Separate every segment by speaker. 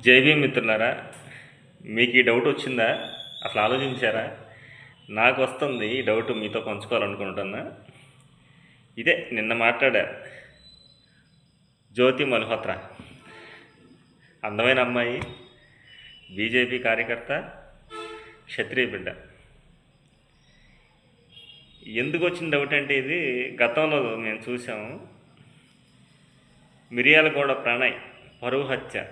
Speaker 1: జైవీ మిత్రులారా మీకు ఈ డౌట్ వచ్చిందా? అసలు ఆలోచించారా? నాకు వస్తుంది ఈ డౌట్ మీతో పంచుకోవాలనుకుంటున్నా. ఇదే నిన్న మాట్లాడా. జ్యోతి మల్హోత్రా. అందమైన అమ్మాయి బీజేపీ కార్యకర్త క్షత్రియ బిడ్డ. ఎందుకు వచ్చిన డౌట్ అంటే ఇది గతంలో మేము చూసాము మిరియాలగూడ ప్రణయ్ పరువు హత్య.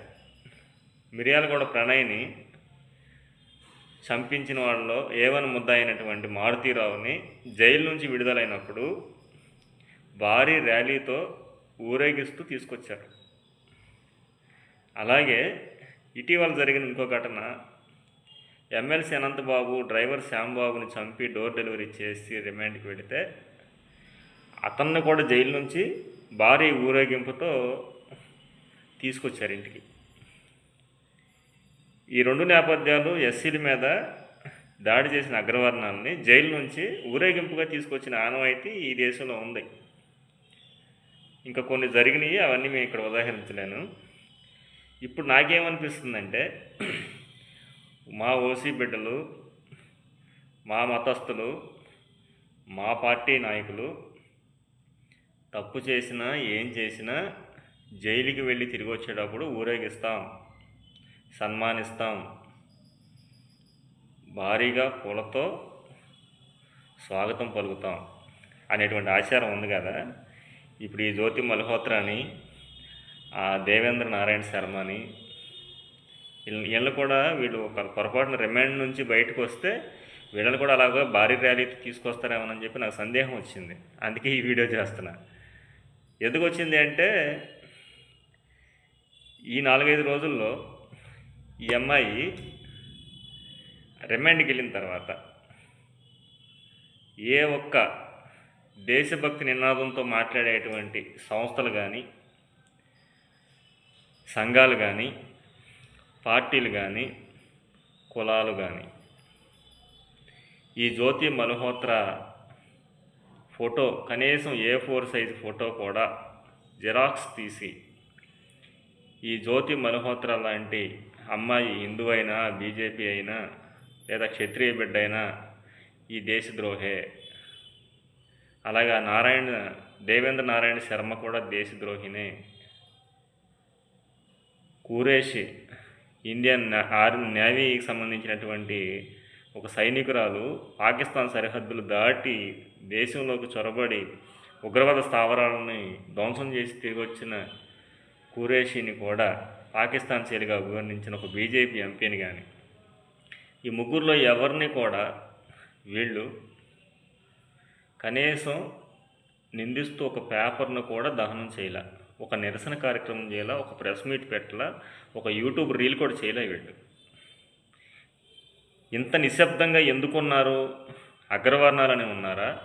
Speaker 1: మిర్యాలగూడ ప్రణయ్ని చంపించిన వాళ్ళలో ఏవన్ ముద్ద అయినటువంటి మారుతీరావుని జైలు నుంచి విడుదలైనప్పుడు భారీ ర్యాలీతో ఊరేగిస్తూ తీసుకొచ్చారు. అలాగే ఇటీవల జరిగిన ఇంకో ఘటన ఎమ్మెల్సీ అనంతబాబు డ్రైవర్ శ్యాంబాబుని చంపి డోర్ డెలివరీ చేసి రిమాండ్కి వెళితే అతన్ని కూడా జైలు నుంచి భారీ ఊరేగింపుతో తీసుకొచ్చారు ఇంటికి. ఈ రెండు నేపథ్యాలు ఎస్సీల మీద దాడి చేసిన అగ్రవర్ణాలని జైలు నుంచి ఊరేగింపుగా తీసుకొచ్చిన ఆనవాయితీ ఈ దేశంలో ఉంది. ఇంకా కొన్ని జరిగినాయి అవన్నీ మేము ఇక్కడ ఉదాహరించలేను. ఇప్పుడు నాకేమనిపిస్తుందంటే మా ఓసీ బిడ్డలు మా మతస్థులు మా పార్టీ నాయకులు తప్పు చేసినా ఏం చేసినా జైలుకి వెళ్ళి తిరిగి వచ్చేటప్పుడు ఊరేగిస్తాం. సన్మానిస్తాం. భారీగా పూలతో స్వాగతం పలుకుతాం అనేటువంటి ఆచారం ఉంది కదా. ఇప్పుడు ఈ జ్యోతి మల్హోత్రాని ఆ దేవేంద్ర నారాయణ శర్మని వీళ్ళ వీళ్ళు కూడా వీళ్ళు ఒక పొరపాటున రిమాండ్ నుంచి బయటకు వస్తే వీళ్ళని కూడా అలాగా భారీ ర్యాలీ తీసుకొస్తారేమోనని చెప్పి నాకు సందేహం వచ్చింది. అందుకే ఈ వీడియో చేస్తున్నా. ఎందుకు వచ్చింది అంటే ఈ నాలుగైదు రోజుల్లో ఈ అమ్మాయి రిమాండ్కి వెళ్ళిన తర్వాత ఏ ఒక్క దేశభక్తి నినాదంతో మాట్లాడేటువంటి సంస్థలు కానీ సంఘాలు కానీ పార్టీలు కానీ కులాలు కానీ ఈ జ్యోతి మల్హోత్రా ఫోటో కనీసం ఏ ఫోర్ సైజ్ ఫోటో కూడా జిరాక్స్ తీసి ఈ జ్యోతి మల్హోత్రా లాంటి అమ్మాయి హిందూ అయినా బీజేపీ అయినా లేదా క్షత్రియ బిడ్డ అయినా ఈ దేశద్రోహే. అలాగా నారాయణ దేవేంద్ర నారాయణ శర్మ కూడా దేశద్రోహినే. కూరేషి ఇండియన్ ఆర్మీ నేవీకి సంబంధించినటువంటి ఒక సైనికురాలు పాకిస్తాన్ సరిహద్దులు దాటి దేశంలోకి చొరబడి ఉగ్రవాద స్థావరాలని ధ్వంసం చేసి తిరిగి వచ్చిన ఖురేషిని కూడా పాకిస్తాన్ శైలిగా అభివర్ణించిన ఒక బీజేపీ ఎంపీని కానీ ఈ ముగ్గురులో ఎవరిని కూడా వీళ్ళు కనీసం నిందిస్తూ ఒక పేపర్ను కూడా దహనం చేయలే ఒక నిరసన కార్యక్రమం చేయాల ఒక ప్రెస్ మీట్ పెట్టలా ఒక యూట్యూబ్ రీల్ కూడా చేయలే వీళ్ళు. ఇంత నిశ్శబ్దంగా ఎందుకున్నారు? అగ్రవర్ణాలని ఉన్నారా?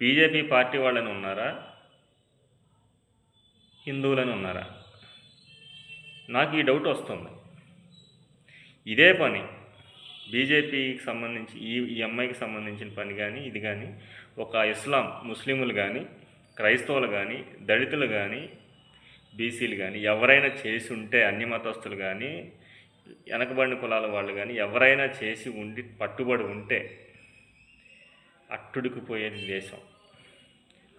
Speaker 1: బీజేపీ పార్టీ వాళ్ళని ఉన్నారా? హిందువులని ఉన్నారా? నాకు ఈ డౌట్ వస్తుంది. ఇదే పని బీజేపీకి సంబంధించి ఈ ఈ అమ్మాయికి సంబంధించిన పని కానీ ఇది కానీ ఒక ఇస్లాం ముస్లింలు కానీ క్రైస్తవులు కానీ దళితులు కానీ బీసీలు కానీ ఎవరైనా చేసి ఉంటే అన్ని మతస్థులు కానీ వెనకబడిన కులాల వాళ్ళు కానీ ఎవరైనా చేసి ఉండి పట్టుబడి ఉంటే అట్టుడికి పోయేది దేశం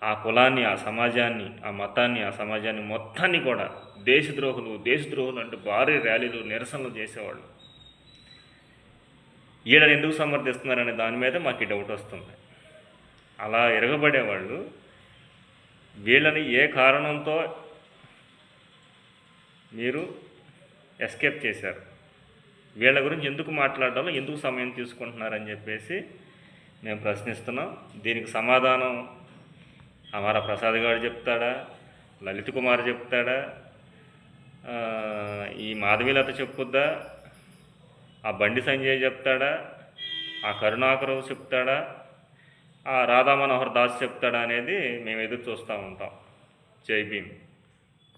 Speaker 1: ఆ కులాన్ని ఆ సమాజాన్ని ఆ మతాన్ని ఆ సమాజాన్ని మొత్తాన్ని కూడా దేశద్రోహులు దేశద్రోహులు అంటే భారీ ర్యాలీలు నిరసనలు చేసేవాళ్ళు. వీళ్ళని ఎందుకు సమర్థిస్తున్నారనే దాని మీద మాకు ఈ డౌట్ వస్తుంది. అలా ఎరగబడేవాళ్ళు వీళ్ళని ఏ కారణంతో మీరు ఎస్కేప్ చేశారు? వీళ్ళ గురించి ఎందుకు మాట్లాడాలో ఎందుకు సమయం తీసుకుంటున్నారని చెప్పేసి మేము ప్రశ్నిస్తున్నాం. దీనికి సమాధానం అమర ప్రసాద్ గారు చెప్తాడా? లలిత్ కుమార్ చెప్తాడా? ఈ మాధవీలత చెప్పుద్దా? ఆ బండి సంజయ్ చెప్తాడా? ఆ కరుణాకరావు చెప్తాడా? ఆ రాధా మనోహర్ దాస్ చెప్తాడా అనేది మేము ఎదురు చూస్తూ ఉంటాం. జై భీమ్.